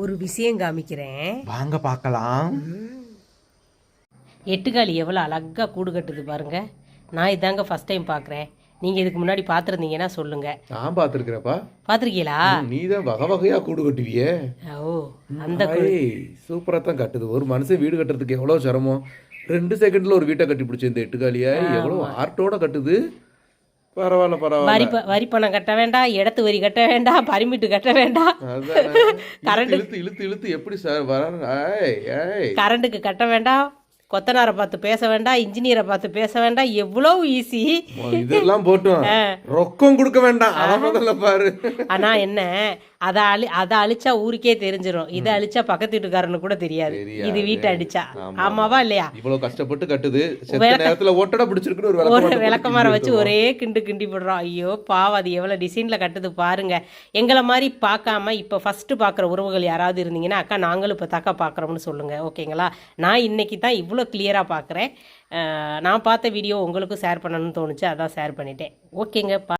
ஒரு விஷயம் காமிக்கிறேன். வாங்க பார்க்கலாம். எட்டுக்காலி எவ்வளோ அழகாக கூடு கட்டுது பாருங்க. நான் இதாங்க ஃபர்ஸ்ட் டைம் பார்க்குறேன். நீங்கள் இதுக்கு முன்னாடி பார்த்துருந்தீங்கன்னா சொல்லுங்கள் நான் பார்த்துருக்கிறப்பா பார்த்துருக்கீங்களா? நீ தான் வகை வகையா கூடு கட்டுவியே. ஓ அந்த சூப்பரா தான் கட்டுது. ஒரு மனுஷன் வீடு கட்டுறதுக்கு எவ்வளவு சிரமம். ரெண்டு செகண்ட்ல ஒரு வீட்டை கட்டி பிடிச்ச இந்த எட்டுக்காலியா எவ்வளவு ஆர்ட்டோட கட்டுது. பரவாயில்ல வரி பரவாயில்ல ப- வரி பணம் கட்ட வேண்டாம் இடத்து வரி கட்ட வேண்டாம் பரிமிட்டு கட்ட வேண்டாம் அதான் இழுத்து இழுத்து இழுத்து எப்படி சார் வர கரண்ட்டுக்கு கட்ட வேண்டாம் கொத்தனாரை பார்த்து பேச வேண்டாம் இன்ஜினியரை பார்த்து பேச வேண்டாம் எவ்வளோ ஈஸி இதெல்லாம் போட்டோம். ரொக்கம் கொடுக்க வேண்டாம். பாரு. ஆனா என்ன அதை அழி அதை அழிச்சா ஊருக்கே தெரிஞ்சிரும். இதை அழிச்சா பக்கத்து வீட்டுக்காரனு கூட தெரியாது. இது வீட்டை அடிச்சா. ஆமா, ஆமாவா இல்லையா? இவ்வளவு கஷ்டப்பட்டு கட்டுது. நேரத்துல ஓட்டட பிடிச்சிருக்குன்னு ஒரு விளக்கம் ஒரு மட்டும் விளக்கமார போட்டு வச்சு ஒரே கிண்டு கிண்டி போடுறோம். ஐயோ பாவம் அது எவ்வளோ டிசைனில் கட்டுது பாருங்க. எங்களை மாதிரி பார்க்காம இப்போ ஃபஸ்ட்டு பார்க்குற உறவுகள் யாராவது இருந்தீங்கன்னா அக்கா நாங்களும் இப்போ தாக்கா பார்க்குறோம்னு சொல்லுங்கள் ஓகேங்களா? நான் இன்னைக்கு தான் இவ்வளோ கிளியராக பார்க்குறேன். நான் பார்த்த வீடியோ உங்களுக்கும் ஷேர் பண்ணணும்னு தோணுச்சு. அதான் ஷேர் பண்ணிட்டேன். ஓகேங்க